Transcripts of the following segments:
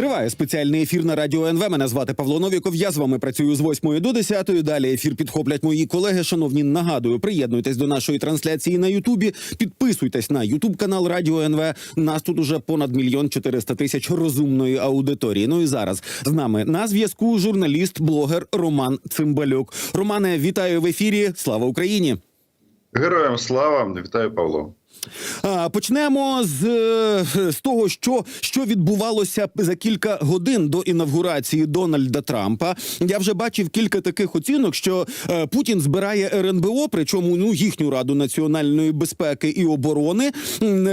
Триває спеціальний ефір на радіо НВ. Мене звати Павло Новіков. Я з вами працюю з 8 до 10. Далі ефір підхоплять мої колеги. Шановні, нагадую, приєднуйтесь до нашої трансляції на Ютубі. Підписуйтесь на Ютуб канал Радіо НВ. Нас тут уже понад мільйон чотириста тисяч розумної аудиторії. Ну і зараз з нами на зв'язку журналіст, блогер Роман Цимбалюк. Романе, вітаю в ефірі. Слава Україні! Героям слава, вітаю Павло. Почнемо з, е, з того, що, що відбувалося за кілька годин до інавгурації Дональда Трампа. Я вже бачив кілька таких оцінок, що е, Путін збирає РНБО, причому ну їхню раду національної безпеки і оборони.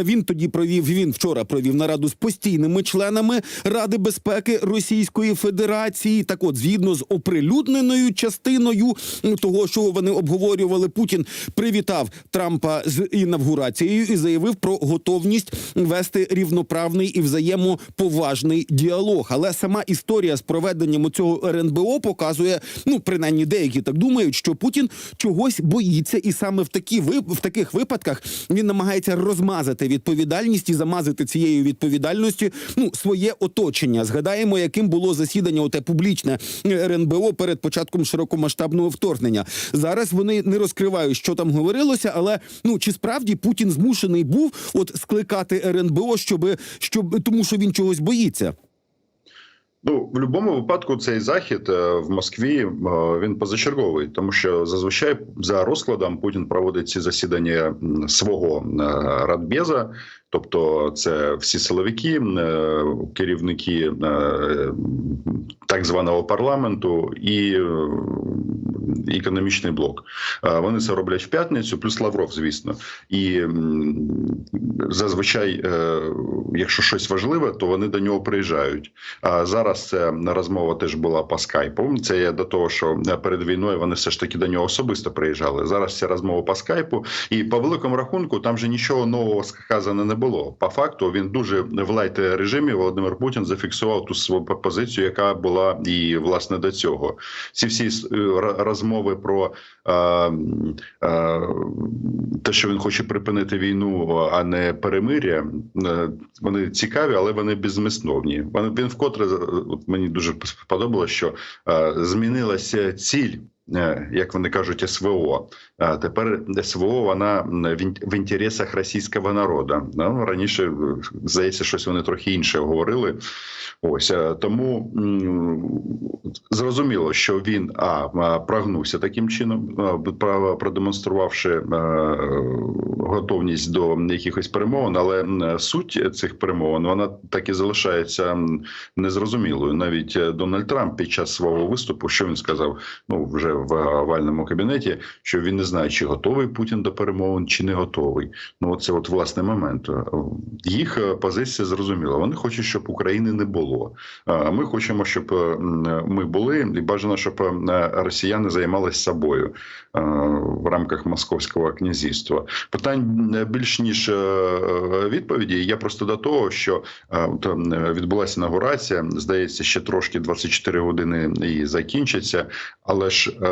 Він тоді провів. Він вчора провів нараду з постійними членами Ради безпеки Російської Федерації. Так, от, згідно з оприлюдненою частиною того, що вони обговорювали, Путін привітав Трампа з інавгурацією і заявив про готовність вести рівноправний і взаємоповажний діалог. Але сама історія з проведенням цього РНБО показує, ну принаймні деякі так думають, що Путін чогось боїться, і саме в такі в таких випадках він намагається розмазати відповідальність і замазати цією відповідальністю ну своє оточення. Згадаємо, яким було засідання оте публічне РНБО перед початком широкомасштабного вторгнення. Зараз вони не розкривають, що там говорилося, але ну чи справді Путін змушений був от скликати РНБО, щоб щоб тому, що він чогось боїться. Ну, в будь-якому випадку цей захід е, в Москві е, він позачерговий, тому що зазвичай за розкладом Путін проводить ці засідання свого е, радбеза, тобто це всі силовики, е, керівники е, так званого парламенту і е, економічний блок. Вони це роблять в п'ятницю, плюс Лавров, звісно. І зазвичай, якщо щось важливе, то вони до нього приїжджають. А зараз це розмова теж була по скайпу. Це є до того, що перед війною вони все ж таки до нього особисто приїжджали. Зараз ця розмова по скайпу, і по великому рахунку там же нічого нового сказано не було. По факту він дуже в лайт режимі. Володимир Путін зафіксував ту свою позицію, яка була і власне до цього. Ці всі е, розмови про е, е, те, що він хоче припинити війну, а не перемир'я, е, вони цікаві, але вони беззмістовні. Вони він вкотре е, мені дуже сподобалося, що е, змінилася ціль. Е, Як вони кажуть, СВО. Тепер СВО вона в інтересах російського народу. Ну, раніше е, здається, щось вони трохи інше говорили. Ось е, тому зрозуміло, що він а прогнувся таким чином, продемонструвавши готовність до якихось перемовин, але суть цих перемовин вона так і залишається незрозумілою. Навіть Дональд Трамп під час свого виступу, що він сказав, ну вже в овальному кабінеті, що він не знає, чи готовий Путін до перемовин, чи не готовий. Ну це от власне момент. Їх е, позиція зрозуміла. Вони хочуть, щоб України не було. Ми хочемо, щоб е, ми були, і бажано, щоб е, росіяни займалися собою е, в рамках московського князівства. Питань е, більш ніж е, відповіді. Я просто до того, що е, е, відбулася інаугурація. Здається, ще трошки 24 години і закінчиться, але ж е,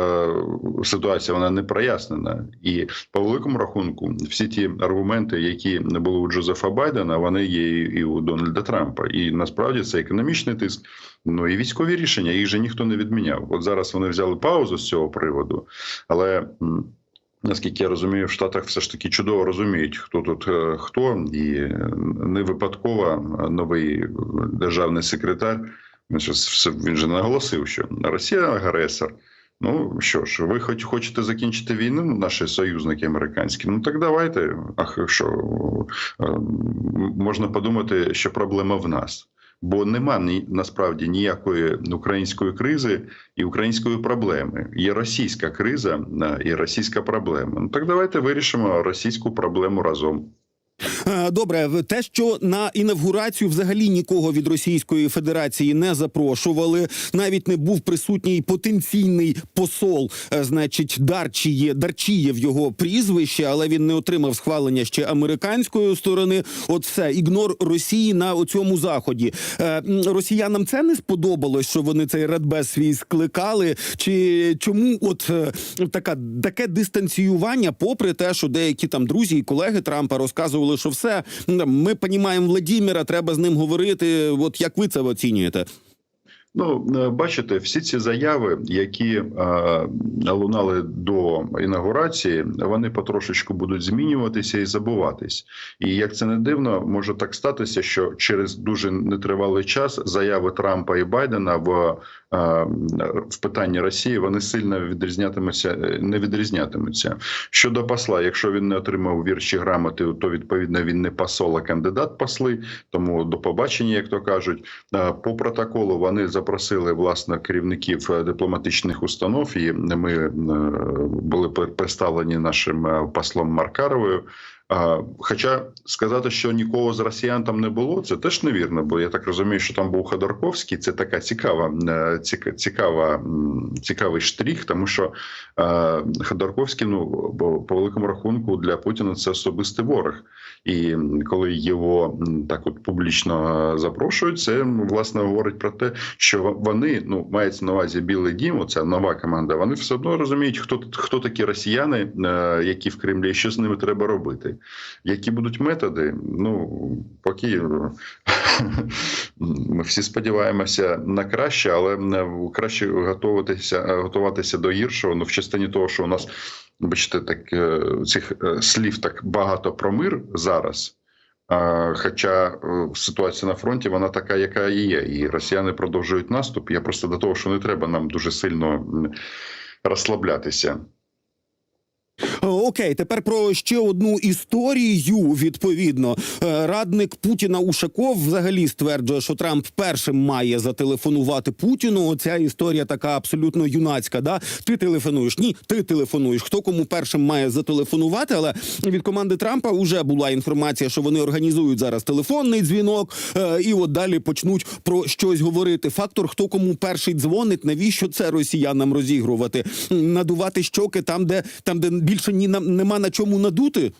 ситуація вона не прояснена. І по великому рахунку, всі ті аргументи, які не були у Джозефа Байдена, вони є і у Дональда Трампа. І насправді це економічний тиск. Ну і військові рішення їх же ніхто не відміняв. От зараз вони взяли паузу з цього приводу, але. Наскільки я розумію, в Штатах все ж таки чудово розуміють, хто тут е, хто, і не випадково новий державний секретар все- він же наголосив, що Росія агресор. Ну що ж, ви хоч хочете закінчити війну, наші союзники американські? Ну так давайте. Ах, що е, можна подумати, що проблема в нас. Бо нема ні насправді ніякої української кризи і української проблеми. Є російська криза е, і російська проблема. Ну так давайте вирішимо російську проблему разом. Е, Добре, те, що на інавгурацію взагалі нікого від Російської Федерації не запрошували, навіть не був присутній потенційний посол, е, значить, Дарчіє, Дарчієв його прізвище, але він не отримав схвалення ще американської сторони. От все, ігнор Росії на цьому заході. Е, Росіянам це не сподобалось, що вони цей радбез свій скликали. Чи чому от така таке дистанціювання, попри те, що деякі там друзі і колеги Трампа розказували, вирішували, що все ми понімаємо Владіміра, треба з ним говорити. От як ви це оцінюєте? Ну, е, бачите, всі ці заяви, які е, лунали до інаугурації, вони потрошечку будуть змінюватися і забуватись. І як це не дивно, може так статися, що через дуже нетривалий час заяви Трампа і Байдена в, е, в питанні Росії вони сильно відрізнятимуться, е, не відрізнятимуться. Щодо посла, якщо він не отримав вірші грамоти, то відповідно він не посол, а кандидат посли. Тому до побачення, як то кажуть, Е, по протоколу вони запросили власне керівників е, дипломатичних установ, і ми е, були представлені нашим е, послом Маркаровою. Хоча сказати, що нікого з росіян там не було, це теж невірно, бо я так розумію, що там був Ходорковський. Це така цікава, е, цікава, цікавий штрих, тому що е, Ходорковський, ну бо по великому рахунку для Путіна це особистий ворог. І коли його так от публічно е, запрошують, це власне говорить про те, що вони ну мається на увазі Білий Дім, оця нова команда. Вони все одно розуміють, хто хто такі росіяни, які в Кремлі, що з ними треба робити. Які будуть методи? Ну поки е, ми всі сподіваємося на краще, але е, краще готуватися, е, готуватися до гіршого. Ну в частині того, що у нас бачите, так цих слів так багато про мир зараз. Хоча ситуація на фронті вона така, яка і є, і росіяни продовжують наступ. Я просто до того, що не треба нам дуже сильно розслаблятися. Е, Окей, тепер про ще одну історію. Відповідно, Е, радник Путіна Ушаков взагалі стверджує, що Трамп першим має зателефонувати Путіну. Оця історія така абсолютно юнацька. Да, ти телефонуєш? Ні, ти телефонуєш. Хто кому першим має зателефонувати? Але від команди Трампа вже була інформація, що вони організують зараз телефонний дзвінок, е, і от далі почнуть про щось говорити. Фактор, хто кому перший дзвонить, навіщо це росіянам розігрувати, надувати щоки там, де там, де більше ні на нема на чому надути.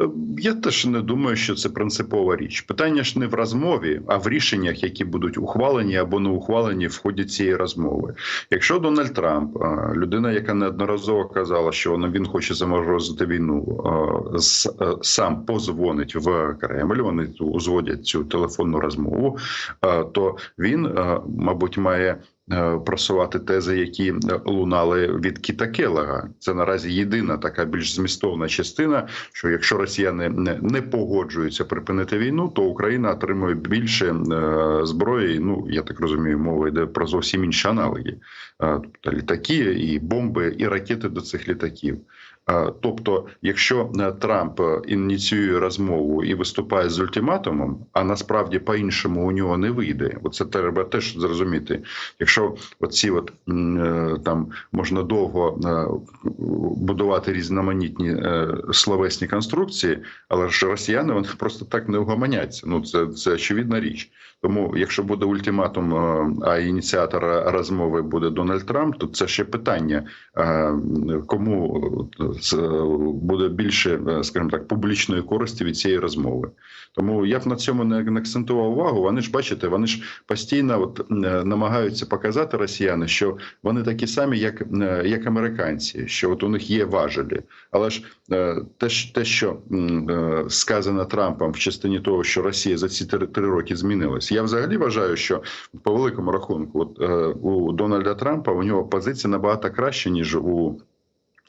Е, Я теж не думаю, що це принципова річ. Питання ж не в розмові, а в рішеннях, які будуть ухвалені або не ухвалені в ході цієї розмови. Якщо Дональд Трамп, е, людина, яка неодноразово казала, що він хоче заморозити війну, е, сам позвонить в Кремль, вони узгодять цю телефонну розмову, то він, мабуть, має. Е, Просувати тези, які е, лунали від Кіта Келега. Це наразі єдина така більш змістовна частина. Що якщо росіяни не, погоджуються припинити війну, то Україна отримує більше е, зброї. Ну я так розумію, мова йде про зовсім інші аналоги, тобто літаки, і бомби, і ракети до цих літаків. Тобто, якщо е, Трамп е, ініціює розмову і виступає з ультиматумом, а насправді по-іншому у нього не вийде. Оце треба теж зрозуміти. Якщо оці от е, там можна довго будувати різноманітні словесні конструкції, але ж росіяни вони просто так не угомоняться. Ну це, це очевидна річ. Тому, якщо буде ультиматум, е, а ініціатор розмови буде Дональд Трамп, то це ще питання, е, кому е, буде більше, скажімо так, публічної користі від цієї розмови. Тому я б на цьому не акцентував увагу. Вони ж бачите, вони ж постійно от, намагаються показати росіяни, що вони такі самі, як, як американці, що от у них є важелі. Але ж те, що сказано Трампом в частині того, що Росія за ці три роки змінилась, я взагалі вважаю, що по великому рахунку, от е, у Дональда Трампа у нього позиція набагато краща, ніж у.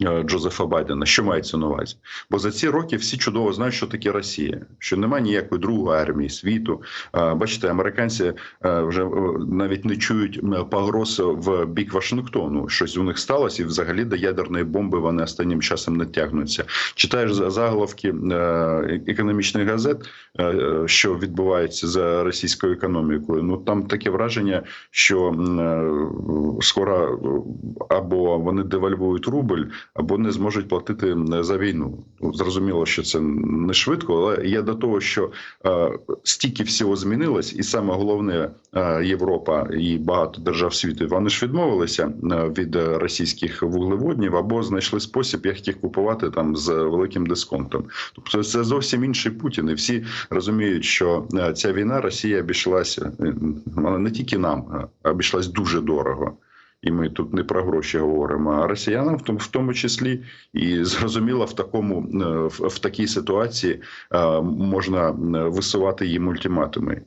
Е, Джозефа Байдена, що мається на увазі? Бо за ці роки всі чудово знають, що таке Росія, що немає ніякої другої армії світу. Е, Бачите, американці е, вже навіть не чують погроз в бік Вашингтону. Щось у них сталося, і взагалі до ядерної бомби вони останнім часом не тягнуться. Читаєш за- заголовки економічних газет, що відбувається за російською економікою. Ну там таке враження, що скоро або вони девальвують рубль, або не зможуть платити за війну. Ну, Зрозуміло, що це не швидко, але я до того, що е, стільки всього змінилось, і саме головне, е, Європа і багато держав світу вони ж відмовилися е, від російських вуглеводнів або знайшли спосіб, як їх купувати там з великим дисконтом. Тобто це зовсім інший Путін. І всі розуміють, що ця війна Росія обійшлася вона не тільки нам, а обійшлась дуже дорого. І ми тут не про гроші говоримо, а росіянам в тому, в тому числі, і зрозуміло, в такому е, в, в такій ситуації е, можна е, висувати їм ультиматуми.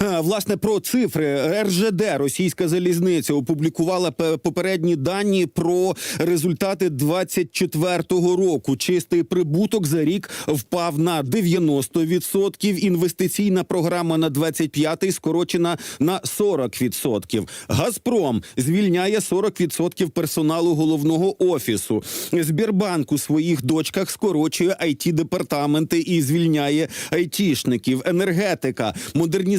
Власне про цифри РЖД Російська залізниця опублікувала попередні дані про результати 24-го року. Чистий прибуток за рік впав на 90%. Інвестиційна програма на 25-й скорочена на 40%. Газпром звільняє 40% персоналу головного офісу. Збірбанк у своїх дочках скорочує it департаменти і звільняє айтішників. Енергетика, модернізація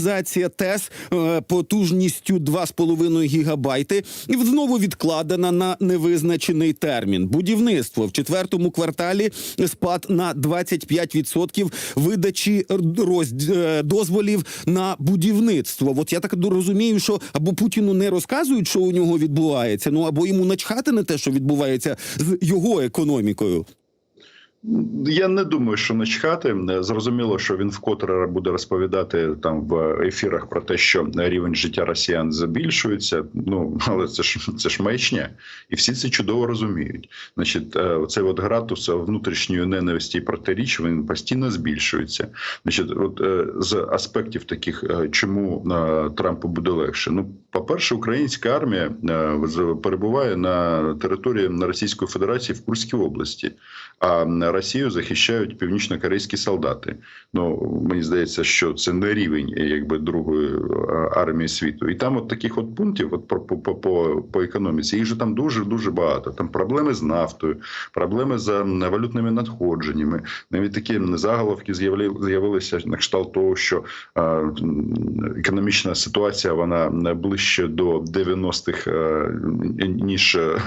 ТЕС е, потужністю 2,5 гігабайти знову відкладена на невизначений термін. Будівництво в четвертому кварталі спад на 25% видачі роз- е, дозволів на будівництво. От я так розумію, що або Путіну не розказують, що у нього відбувається, ну або йому начхати на те, що відбувається з його економікою. Я не думаю, що начхати. Зрозуміло, що він вкотре буде розповідати там в ефірах про те, що рівень життя росіян збільшується. Ну але це ж це ж маячня, і всі це чудово розуміють. Значить, е, цей от градус внутрішньої ненависті і протиріч він постійно збільшується. Значить, от е, з аспектів таких, е, чому Трампу буде легше. Ну, по-перше, українська армія перебуває на території Російської Федерації в Курській області. А Росію захищають північно-корейські солдати. Ну мені здається, що це не рівень якби другої е, армії світу. І там от таких от пунктів, от по, по, по, по економіці, їх же там дуже дуже багато. Там проблеми з нафтою, проблеми з валютними надходженнями. Навіть такі заголовки з'явили- з'явилися на кшталт того, що е, економічна ситуація вона ближче до 90-х, е, ніж, е,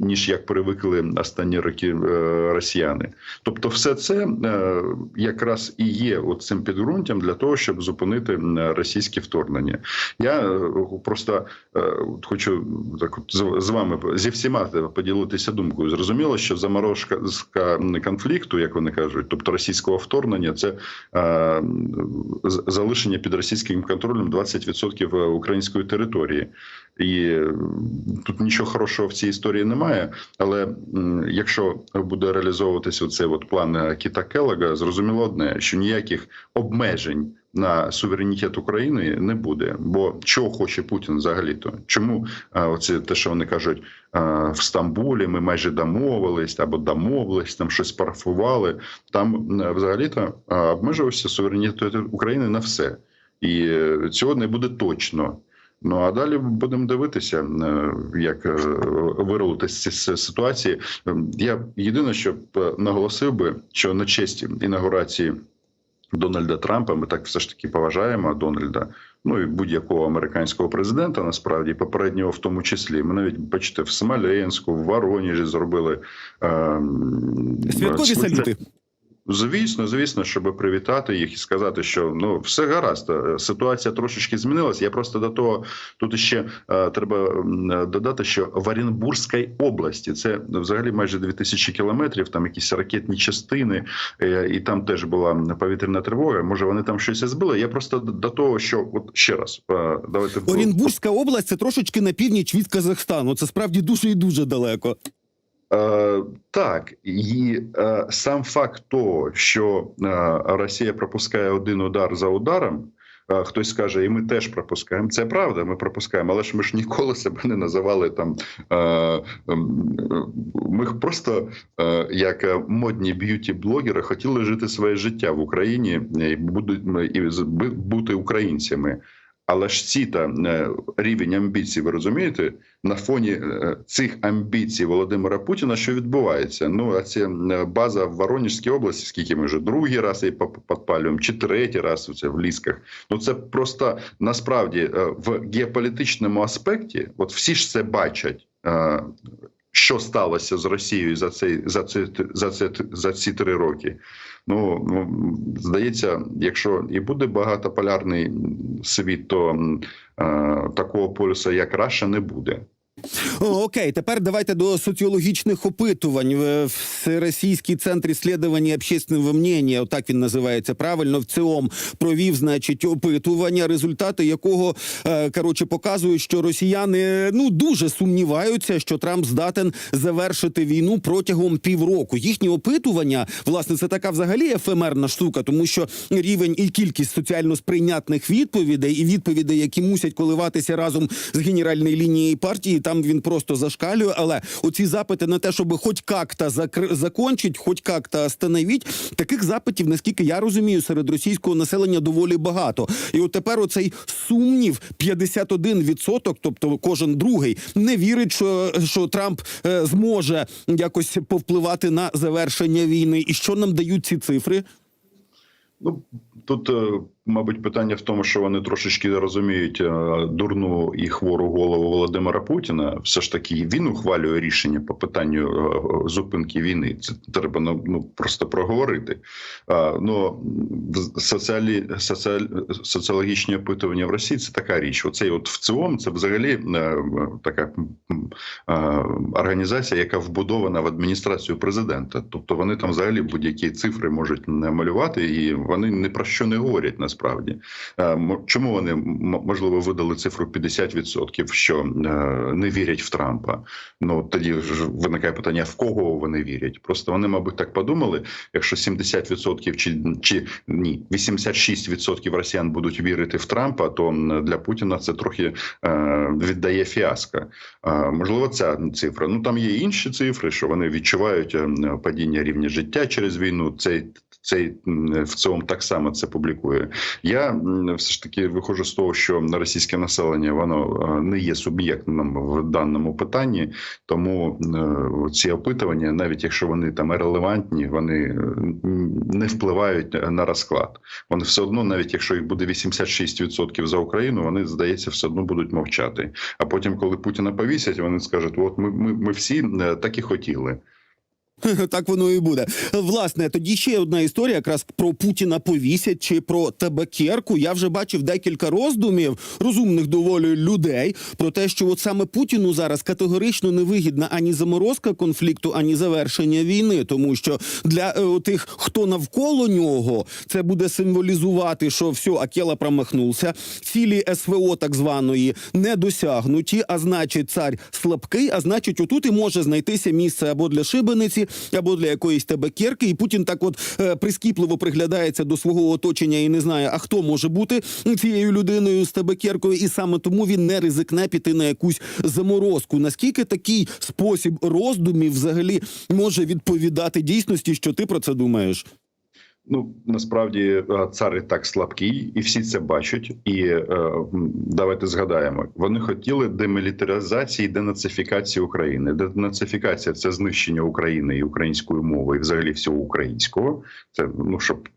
ніж як привикли останні роки е, росіяни. Тобто, все це е, якраз і є цим підґрунтям для того, щоб зупинити російське вторгнення. Я е, просто е, хочу так з, вами зі всіма поділитися думкою. Зрозуміло, що заморозка з- конфлікту, як вони кажуть, тобто російського вторгнення, це залишення під російським контролем 20% української території. І е, тут нічого хорошого в цій історії немає. Але якщо буде реалізовуватися цей от план е, Кіта Келлога, зрозуміло одне, що ніяких обмежень на суверенітет України не буде. Бо чого хоче Путін взагалі-то? Чому а, оце те, що вони кажуть в Стамбулі, ми майже домовились або домовились, там щось парафували. Там взагалі-то а, обмежувався суверенітет України на все, і е, цього не буде точно. Ну а далі будемо дивитися, е, як е, вирватися з ситуації. Ем, Я єдине, що е, наголосив би, що на честь інаугурації Дональда Трампа ми так все ж таки поважаємо Дональда. Ну і будь-якого американського президента, насправді попереднього в тому числі. Ми навіть бачите в Смоленську, в Воронежі зробили е, Святкові салюти. Звісно, звісно, щоб привітати їх і сказати, що ну все гаразд. е, Ситуація трошечки змінилась. Я просто до того тут ще е, треба додати, що в Оренбурзькій області це взагалі майже 2000 кілометрів. Там якісь ракетні частини, е, і там теж була повітряна тривога. Може, вони там щось збили. Я просто до того, що от ще раз е, давайте Оренбурзька область це трошечки на північ від Казахстану. Це справді дуже і дуже далеко. Е, так, і е, сам факт того, що е, Росія пропускає один удар за ударом. Хтось скаже, і ми теж пропускаємо. Це правда, ми пропускаємо, але ж ми ж ніколи себе не називали там. Ми просто як е, модні б'юті-блогери хотіли жити своє життя в Україні і бути українцями. Але ж ці та е, рівень амбіцій, ви розумієте, на фоні е, цих амбіцій Володимира Путіна, що відбувається? Ну а е, база в Воронежській області, скільки ми вже другий раз її підпалюємо, чи третій раз це в лісках. Ну це просто насправді е, в геополітичному аспекті, от всі ж це бачать. Що сталося з Росією за цей за це за це за ці три роки? Ну, ну здається, якщо і буде багатополярний світ, то е, такого полюса, як Раша, не буде. Окей, тепер давайте до соціологічних опитувань. В Всеросійський центр ісследування общественного мнення, отак він називається правильно, в ЦИОМ провів, значить, опитування, результати якого е, коротше показують, що росіяни ну дуже сумніваються, що Трамп здатен завершити війну протягом півроку. Їхні опитування, власне, це така взагалі ефемерна штука, тому що рівень і кількість соціально сприйнятних відповідей і відповідей, які мусять коливатися разом з генеральною лінією партії, там він просто зашкалює. Але оці запити на те, щоб хоч як-то закр... закончить, хоч як-то остановить, таких запитів, наскільки я розумію, серед російського населення доволі багато. І от тепер оцей сумнів 51%, тобто кожен другий, не вірить, що, що Трамп е, зможе якось повпливати на завершення війни. І що нам дають ці цифри? Ну тут, е, мабуть, питання в тому, що вони трошечки розуміють е, дурну і хвору голову Володимира Путіна. Все ж таки він ухвалює рішення по питанню е, зупинки війни. Це треба ну, ну просто проговорити. А, Ну соціалі, соціаль, соціологічні опитування в Росії це така річ. Оцей от в ЦИОМ це взагалі е, така організація, яка вбудована в адміністрацію президента. Тобто вони там взагалі будь-які цифри можуть намалювати, і вони ні про що не говорять насправді. Е, м- Чому вони можливо видали цифру 50%, що е, не вірять в Трампа? Ну тоді ж виникає питання: в кого вони вірять? Просто вони, мабуть, так подумали. Якщо 70% чи, чи ні, 86% росіян будуть вірити в Трампа, то для Путіна це трохи е, віддає фіаско. Е, можливо, ця цифра. Ну там є інші цифри, що вони відчувають е, падіння рівня життя через війну. Цей цей в цьому так само це публікує. Я все ж таки виходжу з того, що російське населення воно е, не є суб'єктом в даному питанні, тому е, ці опитування, навіть якщо вони там релевантні, вони е, не впливають на розклад. Вони все одно, навіть якщо їх буде 86% за Україну, вони здається, все одно будуть мовчати. А потім, коли Путіна повісять, вони скажуть: от ми, ми, ми всі так і хотіли. Так воно і буде. Власне, тоді ще одна історія, якраз про Путіна повісять чи про табакерку. Я вже бачив декілька роздумів розумних доволі людей про те, що от саме Путіну зараз категорично не вигідна ані заморозка конфлікту, ані завершення війни, тому що для е, тих, хто навколо нього, це буде символізувати, що все, Акела промахнувся, цілі СВО так званої не досягнуті, а значить, цар слабкий, а значить, отут і може знайтися місце або для шибениці, або для якоїсь табакерки. І Путін так от е, прискіпливо приглядається до свого оточення і не знає, а хто може бути цією людиною з табакеркою, і саме тому він не ризикне піти на якусь заморозку. Наскільки такий спосіб роздумів взагалі може відповідати дійсності, що ти про це думаєш? Ну насправді е, цар і так слабкий, і всі це бачать. І е, давайте згадаємо, вони хотіли демілітаризації, денацифікації України. Денацифікація це знищення України і української мови, і взагалі всього українського. Це ну щоб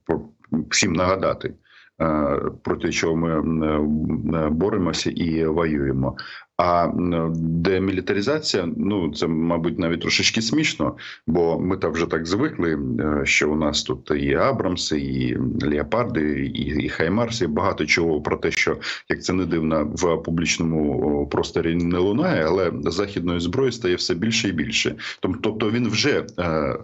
всім нагадати. Е, Проти чого ми е, боремося і воюємо. А демілітаризація, ну це мабуть навіть трошечки смішно, бо ми там вже так звикли, е, що у нас тут і Абрамси, і Леопарди, і, і Хаймарси, багато чого про те, що як це не дивно, в публічному просторі не лунає, але західної зброї стає все більше і більше. Тобто він вже е, е,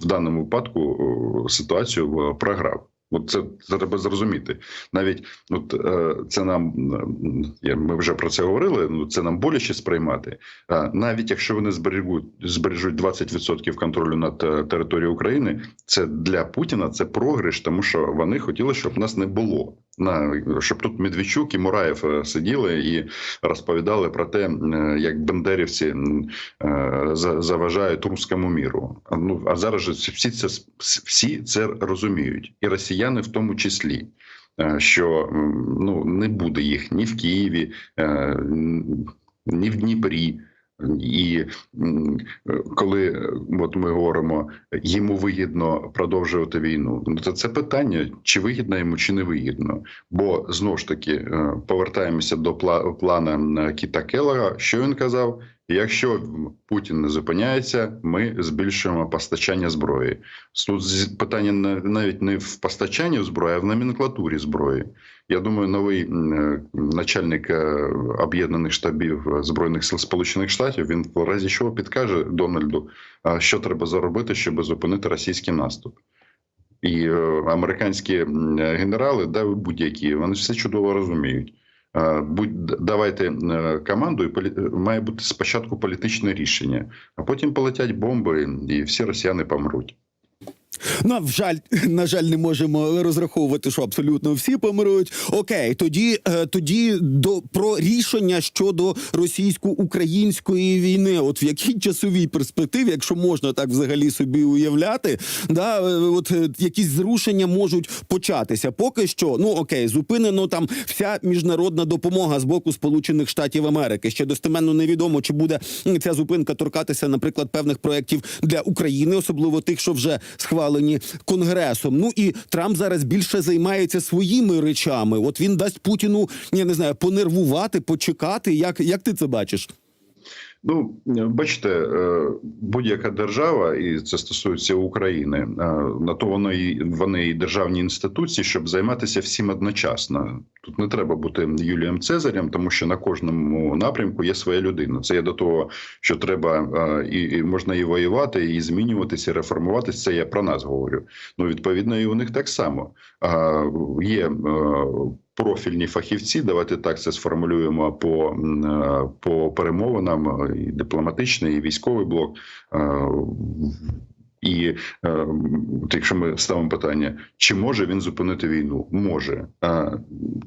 в даному випадку ситуацію е, програв. От це, треба зрозуміти. Навіть от е, це нам м, ми вже про це говорили. Ну це нам боляче сприймати. А навіть якщо вони збережуть збережуть 20% контролю над е, територією України, це для Путіна це програш, тому що вони хотіли, щоб нас не було. На щоб тут Медведчук і Мураєв е, сиділи і розповідали про те, е, як бендерівці е, за- заважають руському міру. Ну а зараз же всі це всі це розуміють, і росіяни в тому числі. Що ну не буде їх ні в Києві, ні в Дніпрі. І коли е, от ми говоримо, йому вигідно продовжувати війну, ну то це питання, чи вигідно йому, чи не вигідно. Бо знову ж таки е, повертаємося до пла- плана Кіта Келлера. Що він казав? Якщо Путін не зупиняється, ми збільшуємо постачання зброї. Тут питання навіть не в постачанні зброї, а в номенклатурі зброї. Я думаю, новий е, начальник е, об'єднаних штабів е, збройних сил Сполучених Штатів він в разі чого підкаже Дональду, що треба заробити, щоб зупинити російський наступ. І американські генерали, да будь-які, вони все чудово розуміють. Е, Будь давайте е, команду, і е, має бути спочатку політичне рішення, а потім полетять бомби, і всі росіяни помруть. На жаль, на жаль, не можемо розраховувати, що абсолютно всі помруть. Окей, тоді, е, тоді до про рішення щодо російсько-української війни. От в якій часовій перспективі, якщо можна так взагалі собі уявляти, да е, от е, якісь зрушення можуть початися. Поки що, ну окей, зупинено там вся міжнародна допомога з боку Сполучених Штатів Америки. Ще достеменно невідомо, чи буде ця зупинка торкатися, наприклад, певних проєктів для України, особливо тих, що вже схвалені конгресом. Ну і Трамп зараз більше займається своїми речами. От він дасть Путіну, я не знаю, понервувати, почекати. Як, як ти це бачиш? Ну, бачите, е, будь-яка держава, і це стосується України, е, на то воно і вони і державні інституції, щоб займатися всім одночасно. Тут не треба бути Юлієм Цезарем, тому що на кожному напрямку є своя людина. Це є до того, що треба е, і, можна і воювати, і змінюватися, і реформуватися. Це я про нас говорю. Ну відповідно, і у них так само є. е, Профільні фахівці, давайте так це сформулюємо по, е, по перемовинам, і дипломатичний, і військовий блок. Е, І е, от якщо ми ставимо питання, чи може він зупинити війну? Може. Е,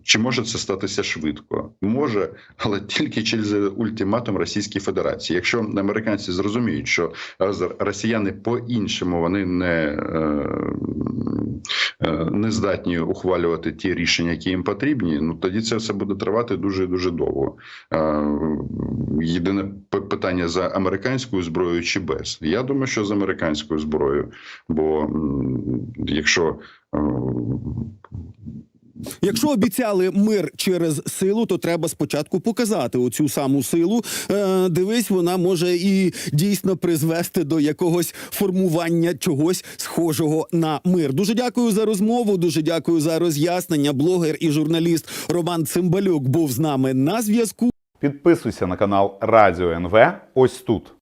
Чи може це статися швидко? Може, але тільки через ультиматум Російської Федерації. Якщо американці зрозуміють, що росіяни по-іншому вони не, е, е, не здатні ухвалювати ті рішення, які їм потрібні, ну тоді це все буде тривати дуже дуже довго. Е, Єдине питання за американською зброєю чи без. Я думаю, що з американською зброєю, бо якщо е, Якщо обіцяли мир через силу, то треба спочатку показати оцю саму силу. Е, дивись, вона може і дійсно призвести до якогось формування чогось схожого на мир. Дуже дякую за розмову. Дуже дякую за роз'яснення. Блогер і журналіст Роман Цимбалюк був з нами на зв'язку. Підписуйся на канал Радіо НВ ось тут.